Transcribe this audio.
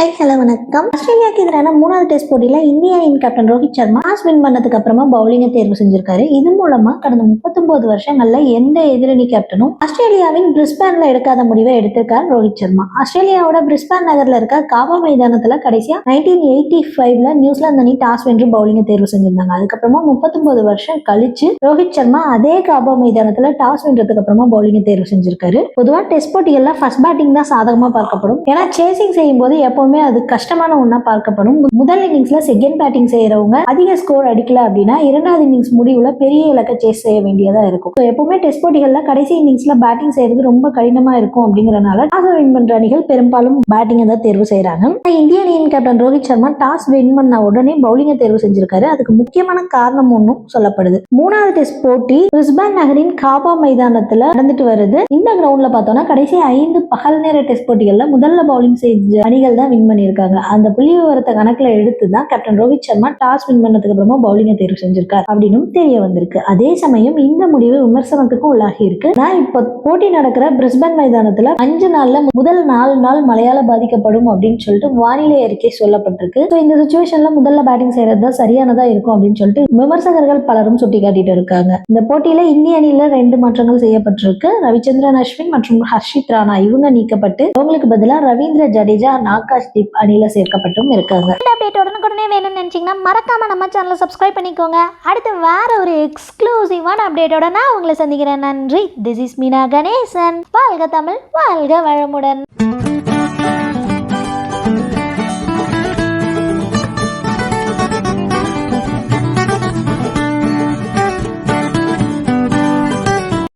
Hi hello வணக்கம். ஆஸ்திரேலியாவுக்கு எதிரான மூணாவது டெஸ்ட் போட்டியில இந்திய அணியின் captain Rohit Sharma toss win பண்ணதுக்கு அப்புறமா பவுலிங்கை தேர்வு செஞ்சிருக்காரு. இது மூலமா கடந்த 39 வருஷங்கள்ல எந்த எதிரணி கேப்டனும் ஆஸ்திரேலியாவின் பிரிஸ்பேன்ல எடுக்காத முடிவை எடுத்திருக்கார் ரோஹித் சர்மா. ஆஸ்திரேலியாவோட பிரிஸ்பேன் நகர்ல இருக்க காவா மைதானத்துல கடைசியா நைன்டீன் எயிட்டி ஃபைவ்ல நியூசிலாந்து அணி டாஸ் வென்று பவுலிங்கை தேர்வு செஞ்சிருந்தாங்க. அதுக்கப்புறமா 39 வருஷம் கழிச்சு ரோஹித் சர்மா அதே காபா மைதானத்துல டாஸ் வென்றதுக்கு அப்புறமா பவுலிங்கை தேர்வு செஞ்சிருக்காரு. பொதுவா டெஸ்ட் போட்டிகள்ல ஃபர்ஸ்ட் பேட்டிங் தான் சாதகமா பார்க்கப்படும். ஏன்னா சேசிங் செய்யும் போது எப்பவுமே அது கஷ்டமான ஒன்றா பார்க்கப்படும். முதல் இன்னிங்ஸ்ல செகண்ட் பேட்டிங் செய்யறவங்க அதிக ஸ்கோர் அடிக்கல அப்படின்னா இரண்டாவது இன்னிங்ஸ் முடிவுல பெரிய இலக்கை சேஸ் செய்ய வேண்டியதா இருக்கும். So, எப்பவுமே டெஸ்ட் போட்டிகள்ல கடைசி இன்னிங்ஸ்ல பேட்டிங் செய்யறது ரொம்ப கடினமா இருக்கும் அப்படிங்கறனால டாஸ் வின் பண்ற அணிகள் பெரும்பாலும் பேட்டிங்கை தான் தேர்வு செய்யறாங்க இந்திய அணியின் captain Rohit Sharma toss win பண்ண உடனே பவுலிங்கை தேர்வு செஞ்சிருக்காரு. அதுக்கு முக்கியமான காரணம் ஒன்றும் சொல்லப்படுது. மூணாவது டெஸ்ட் போட்டி பிரிஸ்பேன் நகரின் காபா மைதானத்துல நடந்துட்டு வருது. இந்த கிரவுண்ட்ல பார்த்தோம்னா கடைசி ஐந்து பகல் நேர டெஸ்ட் போட்டிகள்ல முதல்ல பவுலிங் செஞ்ச அணிகள் தான் வின் பண்ணியிருக்காங்க. அந்த புள்ளி விவரத்தை கணக்கில் எடுத்து தான் captain Rohit Sharma toss win பண்ணதுக்கு அப்புறமா பவுலிங்கை தேர்வு செஞ்சிருக்கார் அப்படின்னு தெரிய வந்திருக்கு. அதே சமயம் இந்த முடிவு விமர்சனத்துக்கும் உள்ளாகி இருக்கு. நான் இப்போ போட்டி நடக்கிற பிரிஸ்பேன் மைதானத்துல அஞ்சு நாள்ல முதல் நாலு நாள் மழையால பாதிக்கப்படும் அப்படின்னு சொல்லிட்டு வானிலை அறிக்கை சொல்லப்பட்டிருக்கு. ஸோ இந்த சுச்சுவேஷன்ல முதல்ல பேட்டிங் செய்யறது தான் சரியானதா இருக்கும் அப்படின்னு சொல்லிட்டு விமர்சகர்கள் பலரும் சுட்டிக்காட்டிட்டு இருக்காங்க. இந்த போட்டியில இந்திய அணியில ரெண்டு மாற்றங்கள் செய்யப்பட்டிருக்கு. ரவிச்சந்திரன் அஸ்வின் மற்றும் ஹர்ஷித் ராணா இவங்க நீக்கப்பட்டு அவங்களுக்கு பதிலாக ரவீந்திர ஜடேஜா நாகா தீப் அணியில சேர்க்கப்பட்டும் இருக்காங்க. இந்த அப்டேட் உடனுக்குடனே வேணும்னு நினச்சிங்கன்னா மறக்காம நம்ம சேனலை சப்ஸ்கிரைப் பண்ணிக்கோங்க. அடுத்து வேற ஒரு எக்ஸ்க்ளூசிவான அப்டேட்டோட நான் உங்களை சந்திக்கிறேன். நன்றி. This is Meena Ganesan. வாழ்க தமிழ் வாழ்க வளமுடன்.